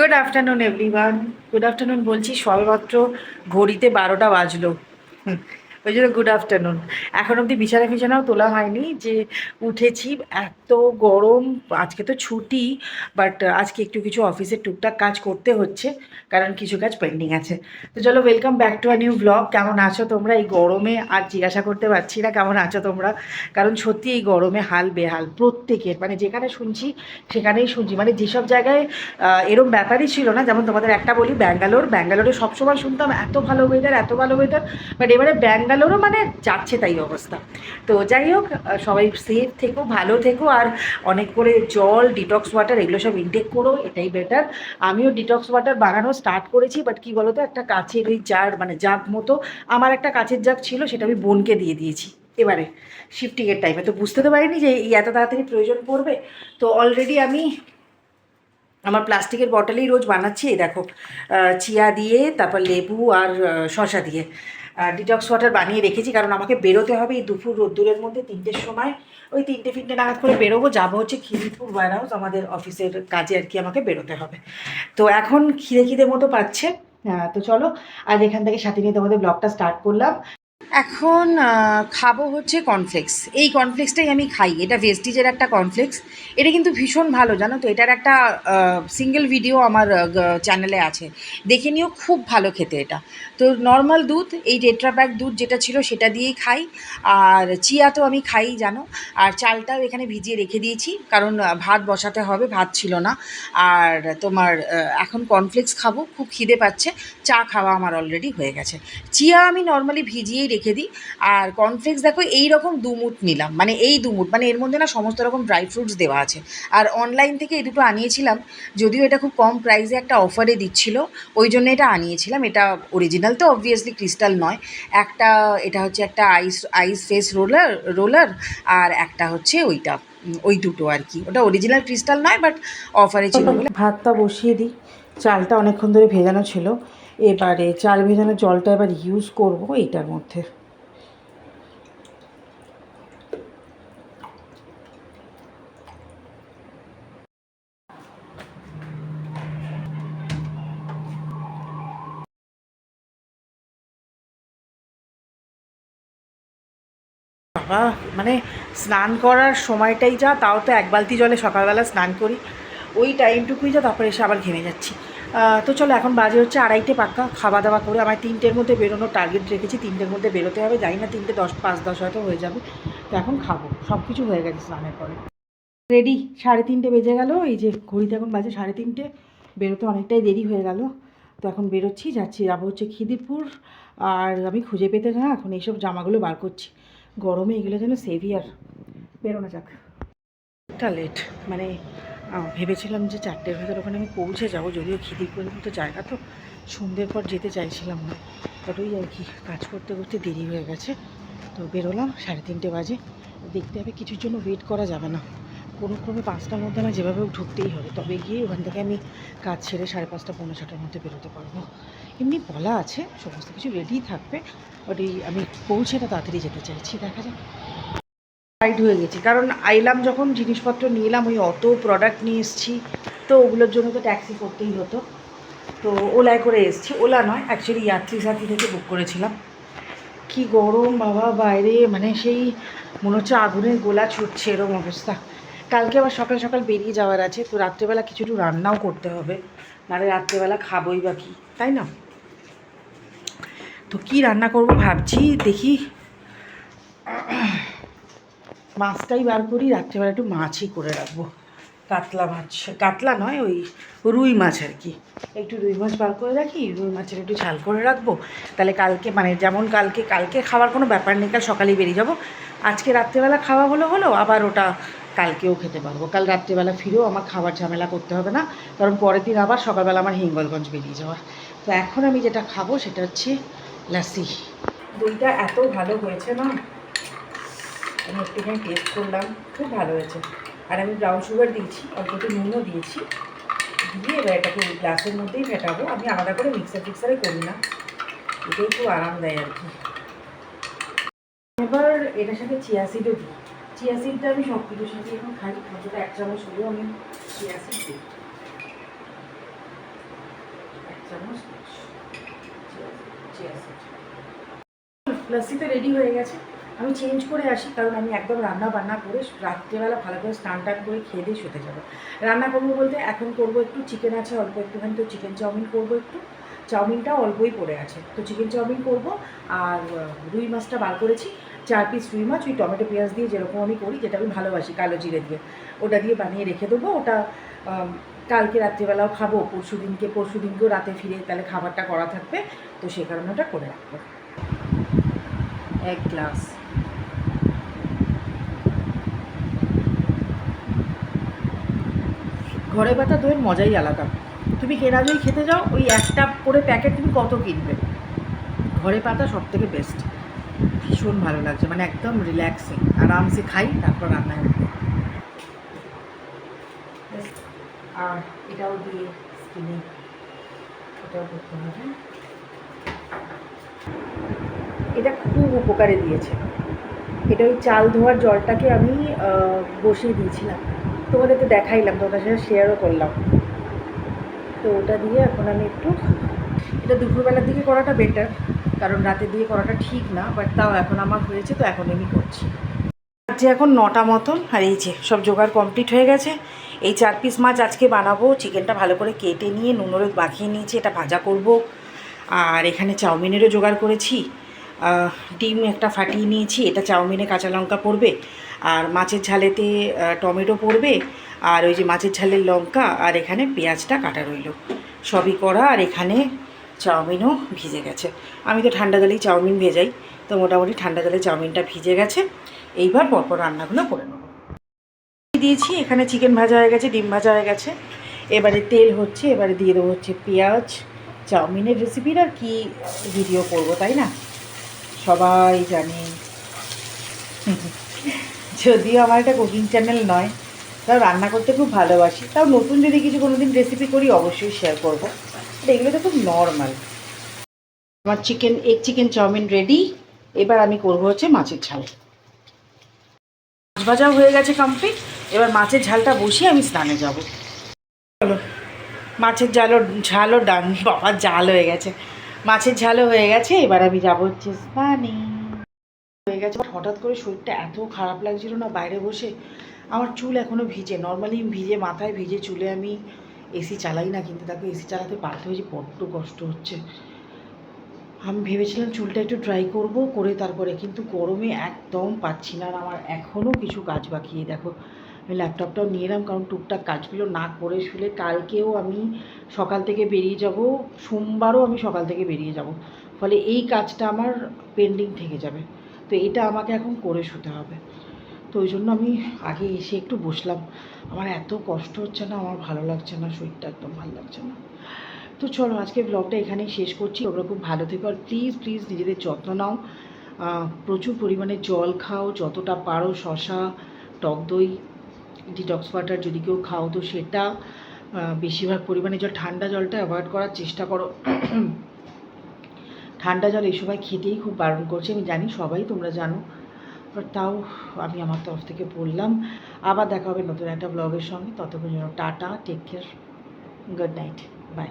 Good afternoon everyone good afternoon বলছি সবেমাত্র ঘড়িতে বারোটা বাজলো। ওই জন্য গুড আফটারনুন এখন অবধি বিছানা ফিছানাও তোলা হয়নি যে উঠেছি, এত গরম, আজকে তো ছুটি বাট আজকে একটু কিছু অফিসের টুকটাক কাজ করতে হচ্ছে, কারণ কিছু কাজ পেন্ডিং আছে। তো চলো welcome back to a new blog কেমন আছো তোমরা? এই গরমে আর জিজ্ঞাসা করতে পারছি না কেমন আছো তোমরা? কারণ সত্যি এই গরমে হাল বেহাল, প্রত্যেকের। মানে যেখানে শুনছি, সেখানেই শুনছি। মানে যেসব জায়গায় এরম ব্যাপারই ছিল না, যেমন তোমাদের একটা বলি, ব্যাঙ্গালোর। ব্যাঙ্গালোরে সবসময় শুনতাম, এত ভালো ওয়েদার এত ভালো ওয়েদার বাট এবারে ব্যাঙ্গালোরও মানে যাচ্ছে তাই অবস্থা। তো যাই হোক সবাই সেফ থেকো, ভালো থেকো, আর অনেক করে জল ডিটক্স ওয়াটার এগুলো সব ইনটেক করো, এটাই বেটার আমিও ডিটক্স ওয়াটার বানানো স্টার্ট করেছি বাট কি বলো তো একটা কাচের ওই জার মানে জাগ মতো, আমার একটা কাচের জাগ ছিল, সেটা আমি বোনকে দিয়ে দিয়েছি। এবারে শিফটিংয়ের টাইমে তো বুঝতে তো পারিনি যে এত তাড়াতাড়ি প্রয়োজন পড়বে। তো অলরেডি আমি আমার প্লাস্টিকের বটলেই রোজ বানাচ্ছি দেখো চিয়া দিয়ে, তারপর লেবু আর শসা দিয়ে। ডিটক্স ওয়াটার বানিয়ে রেখেছি, কারণ আমাকে বেরোতে হবে এই দুপুর রোদ্দুরের মধ্যে, তিনটের সময়। ওই তিনটে ফিনটে নাগাদ করে বেরোবো, যাব হচ্ছে খিদিপুর ওয়ার হাউস আমাদের অফিসের কাজে আর কি আমাকে বেরোতে হবে। তো এখন খিদে খিদে মতো পাচ্ছে তো চলো, আজ এখান থেকে সাথে নিয়ে তোমাদের ব্লগটা স্টার্ট করলাম। এখন খাব হচ্ছে কর্নফ্লেক্স এই কর্নফ্লেক্সটাই আমি খাই। এটা ভেস্টিজের একটা কর্নফ্লেক্স এটা কিন্তু ভীষণ ভালো, জানো তো? এটার একটা সিঙ্গেল ভিডিও আমার চ্যানেলে আছে। দেখে নিও, খুব ভালো খেতে এটা। তো নর্মাল দুধ, এই প্যাক দুধ যেটা ছিল সেটা দিয়েই খাই। আর চিয়া তো আমি খাই, জানো? আর চালটাও এখানে ভিজিয়ে রেখে দিয়েছি। কারণ ভাত বসাতে হবে, ভাত ছিল না। আর তোমার এখন কর্নফ্লেক্স খাব। খুব খিদে পাচ্ছে। চা খাওয়া আমার অলরেডি হয়ে গেছে। চিয়া আমি নর্মালি ভিজিয়েই রেখে দিই। আর কর্নফ্লেক্স দেখো এই রকম দুমুট নিলাম। মানে এই দুমুট মানে এর মধ্যে না সমস্ত রকম ড্রাই ফ্রুটস দেওয়া আছে। আর অনলাইন থেকে এই দুটো আনিয়েছিলাম যদিও এটা খুব কম প্রাইসে একটা অফারে দিচ্ছিল ওই জন্য এটা আনিয়েছিলাম। এটা অরিজিনাল তো অবভিয়াসলি ক্রিস্টাল নয়। একটা এটা হচ্ছে একটা ice ice face roller roller আর একটা হচ্ছে ওইটা ওই দুটো আর কি। ওটা অরিজিনাল ক্রিস্টাল নয় বাট অফারে ছিল বলে। ভাতটা বসিয়ে দিই। চালটা অনেকক্ষণ ধরে ভেজানো ছিল। এবারে চাল ভেজানো জলটা এবার ইউজ করব এটার মধ্যে। বাবা মানে স্নান করার সময়টাই যা, তাও তো এক বালতি জলে সকালবেলা স্নান করি। ওই টাইমটুকুই যা, তারপরে এসে আবার ঘেমে যাচ্ছি। তো চলো, এখন বাজে হচ্ছে আড়াইটে পাক্কা খাওয়া দাওয়া করে আমার তিনটের মধ্যে বেরোনোর টার্গেট রেখেছি। তিনটের মধ্যে বেরোতে হবে, জানি না তিনটে দশ, পাঁচ, দশ হয়তো হয়ে যাবে। তো এখন খাব সব কিছু হয়ে গেছে স্নানের পরে। রেডি সাড়ে তিনটে বেজে গেল, এই যে ঘড়িতে এখন বাজে সাড়ে তিনটে, বেরোতে অনেকটাই দেরি হয়ে গেল। তো এখন বেরোচ্ছি, যাচ্ছি, যাব হচ্ছে খিদিরপুর, আর আমি খুঁজে পেতে না, এখন এইসব জামাগুলো বার করছি। গরমে এগুলো যেন সেভিয়ার। বেরোনো যাক। একটা লেট মানে ভেবেছিলাম যে চারটের ভেতর ওখানে আমি পৌঁছে যাব, যদিও খিদিরপুরের মতো জায়গা তো, সন্ধ্যের পর যেতে চাইছিলাম না। বাট ওই আর কি, কাজ করতে করতে দেরি হয়ে গেছে। তো বেরোলাম, সাড়ে তিনটে বাজে। দেখতে হবে কিছুর জন্য ওয়েট করা যাবে না। কোনো ক্রমে পাঁচটার মধ্যে আমার যেভাবে ঢুকতেই হবে। তবে গিয়ে ওখান থেকে আমি কাজ ছেড়ে সাড়ে পাঁচটা, পৌনে ছটার মধ্যে বেরোতে পারব। এমনি বলা আছে, সমস্ত কিছু রেডিই থাকবে। বাট এই আমি পৌঁছেটা তাড়াতাড়ি যেতে চাইছি, দেখা যাক। টাইট হয়ে গেছি, কারণ আইলাম যখন জিনিসপত্র নিলাম, ওই অত প্রোডাক্ট নিয়ে এসেছি, তো ওগুলোর জন্য তো ট্যাক্সি করতেই হতো। তো ওলায় করে এসেছি, ওলা নয় অ্যাকচুয়ালি যাত্রী সাথী থেকে বুক করেছিলাম। কি গরম বাবা, বাইরে মানে সেই মনে হচ্ছে আগুনের গোলা ছুটছে এরকম অবস্থা। কালকে আবার সকাল সকাল বেরিয়ে যাওয়ার আছে, তো রাত্রেবেলা কিছু একটু রান্নাও করতে হবে, নাহলে রাত্রেবেলা খাবোই বা কি, তাই না? তো কি রান্না করব ভাবছি, দেখি। মাছটাই বার করি, রাত্রেবেলা একটু মাছই করে রাখব। কাতলা মাছ, কাতলা নয়, ওই রুই মাছ আর কি। একটু রুই মাছ বার করে রাখি, রুই মাছের একটু ঝাল করে রাখব। তাহলে কালকে মানে যেমন কালকে কালকে খাওয়ার কোনো ব্যাপার নেই, কাল সকালেই বেরিয়ে যাব। আজকে রাত্রেবেলা খাওয়া হলো হলো, আবার ওটা কালকেও খেতে পারব। কাল রাত্রেবেলা ফিরেও আমার খাবার ঝামেলা করতে হবে না, কারণ পরের দিন আবার সকালবেলা আমার হিঙ্গলগঞ্জ বেরিয়ে যাওয়ার। তো এখন আমি যেটা খাব সেটা হচ্ছে লাসি। দইটা এত ভালো হয়েছে না, আমি একটুখানি টেস্ট করলাম, খুব ভালো হয়েছে। আর আমি ব্রাউন সুগার দিয়েছি, অল্প একটু নুনও দিয়েছি। দিয়ে এবার এটাকে গ্লাসের মধ্যেই ফেটাবো। আমি আলাদা করে মিক্সার টিক্সারে করি না, এটাই খুব আরাম দেয় আর কি। এবার এটার সাথে চিয়া সিডও দিই। চিয়া সিডটা আমি সব কিছুর সাথে এখন খাই। অন্তত এক চামচ হলেও আমি চিয়া সিড দিই। চামচ লস্যি তো রেডি হয়ে গেছে। আমি চেঞ্জ করে আসি, কারণ আমি একদম রান্না বান্না করে রাত্রেবেলা ভালো করে স্নান টান করে খেয়ে দিয়ে শুতে যাব। রান্না করব বলতে এখন করব একটু চিকেন আছে, অল্প একটুখানি তো চিকেন চাউমিন করব একটু। চাউমিনটা অল্পই পড়ে আছে। তো চিকেন চাউমিন করব আর রুই মাছটা বার করেছি। চার পিস রুই মাছ, ওই টমেটো পেঁয়াজ দিয়ে যেরকম আমি করি, যেটা আমি ভালোবাসি, কালো জিরে দিয়ে। ওটা দিয়ে বানিয়ে রেখে দেবো। ওটা কালকে রাত্রিবেলাও খাব, পরশু দিনকে, পরশু দিনকেও রাতে ফিরে তাহলে খাবারটা করা থাকবে। তো সে কারণে ওটা করে রাখব। এক গ্লাস। ঘরে পাতা দইয়ের মজাই আলাদা। তুমি কেনা দই খেতে যাও, ওই একটা করে প্যাকেট তুমি কত কিনবে? ঘরে পাতা সব থেকে বেস্ট ভীষণ ভালো লাগছে মানে একদম রিল্যাক্সিং আরামসে খাই তারপর রান্নায় উঠবো। আর এটাও দিয়ে স্কিনে এটাও করতে হবে। এটা খুব উপকারে দিয়েছে। এটা ওই চাল ধোয়ার জলটাকে আমি বসিয়ে দিয়েছিলাম। তোমাদেরকে দেখাইলাম তোমাদের সাথে শেয়ারও করলাম। তো ওটা দিয়ে এখন আমি একটু এটা দুপুরবেলার দিকে করাটা বেটার কারণ রাতের দিকে করাটা ঠিক না বাট তাও এখন আমার হয়েছে, তো এখন আমি করছি। যে এখন নটা মতন, আর এই যে সব জোগাড় কমপ্লিট হয়ে গেছে, এই চার পিস মাছ আজকে বানাবো, চিকেনটা ভালো করে কেটে নিয়ে নুন, হলুদ মাখিয়ে নিয়েছি, এটা ভাজা করব। আর এখানে চাউমিনেরও জোগাড় করেছি। ডিম একটা ফাটিয়ে নিয়েছি, এটা চাউমিনে কাঁচা লঙ্কা পড়বে, আর মাছের ঝালেতে টমেটো পড়বে, আর ওই যে মাছের ঝালের লঙ্কা, আর এখানে পেঁয়াজটা কাটা রইল। সবই করা, আর এখানে চাউমিনও ভিজে গেছে। আমি তো ঠান্ডা জলেই চাউমিন ভেজাই, তো মোটামুটি ঠান্ডা জলে চাউমিনটা ভিজে গেছে। এইবার পরপর রান্নাগুলো করে নেব। দিয়েছি? এখানে চিকেন ভাজা হয়ে গেছে, ডিম ভাজা হয়ে গেছে। এবারে তেল হচ্ছে, এবারে দিয়ে দেবো হচ্ছে পেঁয়াজ। চাউমিনের রেসিপির আর কি ভিডিও করব, তাই না? সবাই জানে। যদিও আমার একটা কুকিং চ্যানেল নয়, তাও রান্না করতে খুব ভালোবাসি। তাও নতুন যদি কিছু কোনো দিন রেসিপি করি, অবশ্যই শেয়ার করব। এগুলো তো খুব নর্মাল আমার chicken egg chicken chow mein ready এবার আমি করব হচ্ছে মাছের ঝাল। মাছ ভাজাও হয়ে গেছে কমপ্লিট এবার মাছের ঝালটা বসিয়ে আমি স্নানে যাব। চলো, মাছের ঝালও ঝালও ডান বাবা জাল হয়ে গেছে। মাছের ঝালও হয়ে গেছে। এবার আমি যাব হচ্ছে স্নানে। হয়ে গেছে। হঠাৎ করে শরীরটা এত খারাপ লাগছিল না বাইরে বসে। আমার চুল এখনও ভিজে নর্মালি ভিজে, মাথায় ভিজে চুলে আমি এসি চালাই না কিন্তু তাকে এসি চালাতে বাধ্য হয়েছি বড্ড কষ্ট হচ্ছে। আমি ভেবেছিলাম চুলটা একটু ট্রাই করব, করে তারপরে কিন্তু গরমে একদম পাচ্ছি না। আর আমার এখনও কিছু কাজ বাকি দেখো, আমি ল্যাপটপটাও নিয়ে এলাম কারণ টুকটাক কাজগুলো না করে শুলে কালকেও আমি সকাল থেকে বেরিয়ে যাব, সোমবারও আমি সকাল থেকে বেরিয়ে যাব। ফলে এই কাজটা আমার পেন্ডিং থেকে যাবে। তো এটা আমাকে এখন করে শুতে হবে। তো ওই জন্য আমি আগে এসে একটু বসলাম। আমার এত কষ্ট হচ্ছে না, আমার ভালো লাগছে না, শরীরটা একদম ভালো লাগছে না। তো চলো আজকে ব্লগটা এখানেই শেষ করছি। তোমরা খুব ভালো থেকো আর প্লিজ প্লিজ নিজেদের যত্ন নাও। প্রচুর পরিমাণে জল খাও, যতটা পারো শশা টক দই ডিটক্স ওয়াটার যদি কেউ খাও, তো সেটা বেশিরভাগ পরিমাণে জল ঠান্ডা জলটা অ্যাভয়েড করার চেষ্টা করো। ঠান্ডা জল এই সময় খেতেই খুব বারণ করছে, আমি জানি, সবাই তোমরা জানো। বাট তাও আমি আমার তরফ থেকে বললাম। আবার দেখা হবে নতুন একটা ব্লগের সঙ্গে। ততক্ষণ জন্য tata take care good night bye